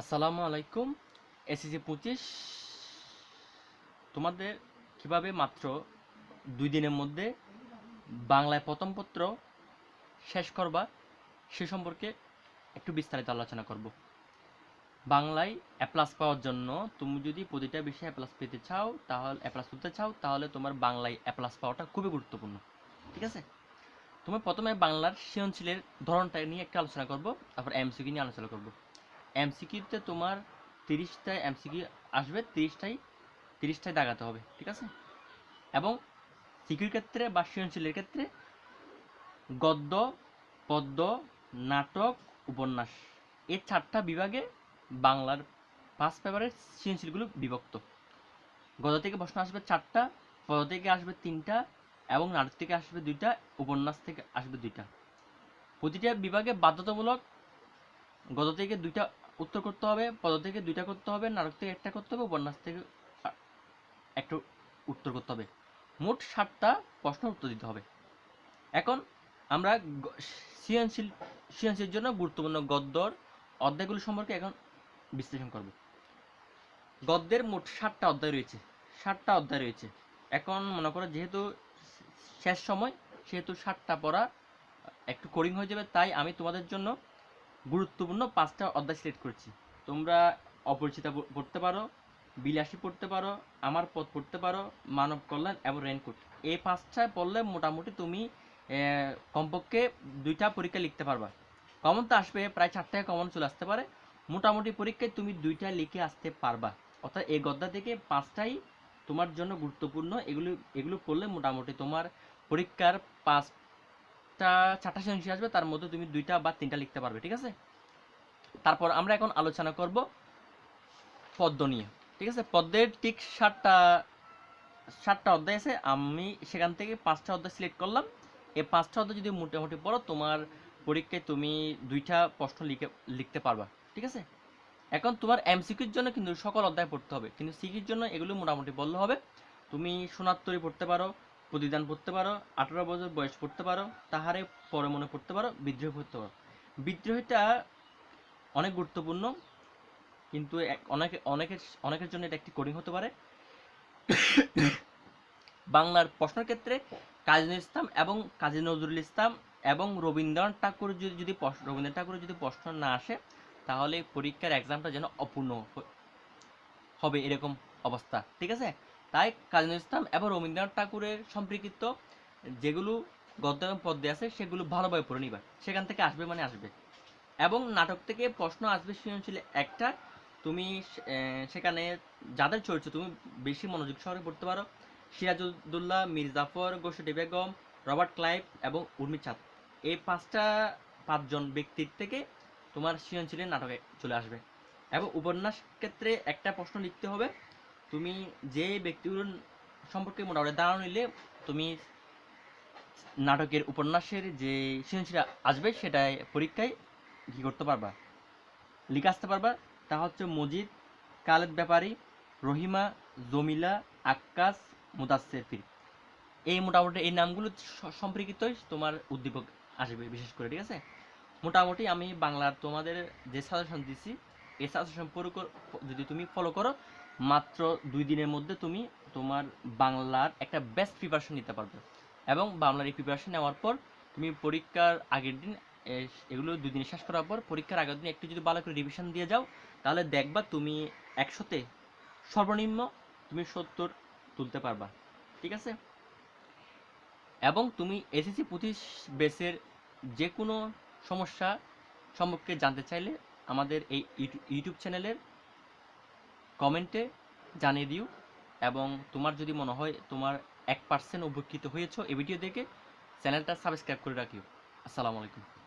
আসসালামু আলাইকুম এসিসি পঁচিশ। তোমাদের কীভাবে মাত্র দুই দিনের মধ্যে বাংলায় প্রথম পত্র শেষ করবা, সে সম্পর্কে একটু বিস্তারিত আলোচনা করব। বাংলায় এ প্লাস পাওয়ার জন্য তুমি যদি প্রতিটা বিষয়ে এ প্লাস পেতে চাও, তাহলে এ প্লাস পেতে চাও, তাহলে তোমার বাংলায় এ প্লাস পাওয়াটা খুবই গুরুত্বপূর্ণ, ঠিক আছে? তুমি প্রথমে বাংলার সৃজনশীলের ধরনটা নিয়ে একটা আলোচনা করব, তারপর এমসিকিউ নিয়ে আলোচনা করব। এমসিকিউতে তোমার তিরিশটায় এমসিকিউ আসবে তিরিশটাই তিরিশটায় দাগাতে হবে, ঠিক আছে? এবং সিকিউর ক্ষেত্রে বা সৃজনশীলের ক্ষেত্রে গদ্য, পদ্য, নাটক, উপন্যাস, এই চারটা বিভাগে বাংলার পাঁচ পেপারের সৃজনশীলগুলো বিভক্ত। গদ্য থেকে প্রশ্ন আসবে চারটা পদ থেকে আসবে তিনটা, এবং নাটক থেকে আসবে দুইটা, উপন্যাস থেকে আসবে দুইটা। প্রতিটা বিভাগে বাধ্যতামূলক গদ্য থেকে দুইটা উত্তর করতে হবে, পদ থেকে দুইটা করতে হবে, নাটক থেকে একটা করতে হবে, উপন্যাস থেকে একটা উত্তর করতে হবে। মোট ষাটটা প্রশ্ন উত্তর দিতে হবে। এখন আমরা সৃজনশীল, সৃজনশীলের জন্য গুরুত্বপূর্ণ গদ্যর অধ্যায়গুলো সম্পর্কে এখন বিশ্লেষণ করব। গদ্যের মোট ষাটটা অধ্যায় রয়েছে ষাটটা অধ্যায় রয়েছে। এখন মনে করো যেহেতু শেষ সময়, সেহেতু ষাটটা পড়া একটু কোরিং হয়ে যাবে, তাই আমি তোমাদের জন্য গুরুত্বপূর্ণ পাঁচটা অধ্যায় সিলেক্ট করেছি। তোমরা অপরিচিতা পড়তে পারো, বিলাসী পড়তে পারো, আমার পথ পড়তে পারো, মানব কল্যাণ এবং রেনকোট। এই পাঁচটায় পড়লে মোটামুটি তুমি কমপক্ষে দুইটা পরীক্ষা লিখতে পারবা। কমন তো আসবে, প্রায় চারটায় কমন চলে আসতে পারে। মোটামুটি পরীক্ষায় তুমি দুইটা লিখে আসতে পারবা। অর্থাৎ এই গদ্যা থেকে পাঁচটাই তোমার জন্য গুরুত্বপূর্ণ। এগুলো এগুলো পড়লে মোটামুটি তোমার পরীক্ষার পাঁচটা চারটা সৃজনশীল আসবে, তার মধ্যে তুমি দুইটা বা তিনটা লিখতে পারবে, ঠিক আছে? তারপর আমরা এখন আলোচনা করব পদ্ম নিয়ে, ঠিক আছে? পদ্মের ঠিক সাতটা সাতটা অধ্যায় আছে, আমি সেখান থেকে পাঁচটা অধ্যায় সিলেক্ট করলাম। এই পাঁচটা অধ্যায় যদি মোটামুটি পড়ো, তোমার পরীক্ষায় তুমি দুইটা প্রশ্ন লিখে, লিখতে পারবা, ঠিক আছে? এখন তোমার এমসিকিউর জন্য কিন্তু সকল অধ্যায় পড়তে হবে, কিন্তু সিকির জন্য এগুলো মোটামুটি বললে হবে। তুমি সোনাত্তরি পড়তে পারো প্রতিদান পড়তে পারো, আঠারো বছর বয়স পড়তে পারো, তাহারে পরে মনে পড়তে পারো, বিদ্রোহ পড়তে পারো। বিদ্রোহটা অনেক গুরুত্বপূর্ণ, কিন্তু অনেকে অনেকের অনেকের জন্য এটা একটি কোডিং হতে পারে। বাংলার প্রশ্নের ক্ষেত্রে কাজী ইসলাম এবং কাজী নজরুল ইসলাম এবং রবীন্দ্রনাথ ঠাকুর যদি যদি রবীন্দ্রনাথ ঠাকুরের যদি প্রশ্ন না আসে, তাহলে পরীক্ষার এক্সামটা যেন অপূর্ণ হবে এরকম অবস্থা। ঠিক আছে? তাই কাজী ইসলাম এবং রবীন্দ্রনাথ ঠাকুরের সম্পর্কিত যেগুলো গদ্য পদ্যে আছে, সেগুলো ভালোভাবে পড়ে নিবা। সেখান থেকে আসবে মানে আসবে। এবং নাটক থেকে প্রশ্ন আসবে সৃজনশীল একটা। তুমি সেখানে যাদের চরিত্র, তুমি বেশি মনোযোগ সহকারে পড়তে পারো। সিরাজউদ্দৌল্লা মীর জাফর বেগম, রবার্ট ক্লাইভ এবং উর্মি চাঁদ। এই পাঁচটা, পাঁচজন ব্যক্তির থেকে তোমার সৃজনশীলের নাটকে চলে আসবে। এবং উপন্যাস ক্ষেত্রে একটা প্রশ্ন লিখতে হবে। তুমি যে ব্যক্তিগুলো সম্পর্কে মোটামুটি ধারণা নিলে, তুমি নাটকের উপন্যাসের যে সৃজনশীল আসবে সেটাই পরীক্ষায় কি করতে পারবা? লিখে আসতে পারবা। তা হচ্ছে মজিদ, কালেদ ব্যাপারী, রহিমা, জমিলা, আক্কাস, মুদাসের ফির এই মোটামুটি এই নামগুলো সম্পর্কিতই তোমার উদ্দীপক আসবে বিশেষ করে, ঠিক আছে? মোটামুটি আমি বাংলার তোমাদের যে সাজেশন দিছি এই সাজেশন পুরো কর- যদি তুমি ফলো করো, মাত্র দুই দিনের মধ্যে তুমি তোমার বাংলার একটা বেস্ট প্রিপারেশন নিতে পারবে। এবং বাংলার এই প্রিপারেশন নেওয়ার পর তুমি পরীক্ষার আগের দিন এগুলো দুই দিন শেষ করার পর পরীক্ষার আগের দিন একটু যদি ভালো করে রিভিশন দিয়ে যাও, তাহলে দেখবা তুমি একশোতে সর্বনিম্ন তুমি সত্তর তুলতে পারবা। ঠিক আছে? এবং তুমি এসএসসি পঁচিশ বেসের যে কোনো সমস্যা সম্পর্কে জানতে চাইলে আমাদের এই ইউটিউ- ইউটিউব চ্যানেলের কমেন্টে জানিয়ে দিও এবং তোমার যদি মনে হয় তোমার এক পার্সেন্ট উপকৃত হয়েছ এই ভিডিও দেখে, চ্যানেলটা সাবস্ক্রাইব করে রাখিও। আসসালামু আলাইকুম।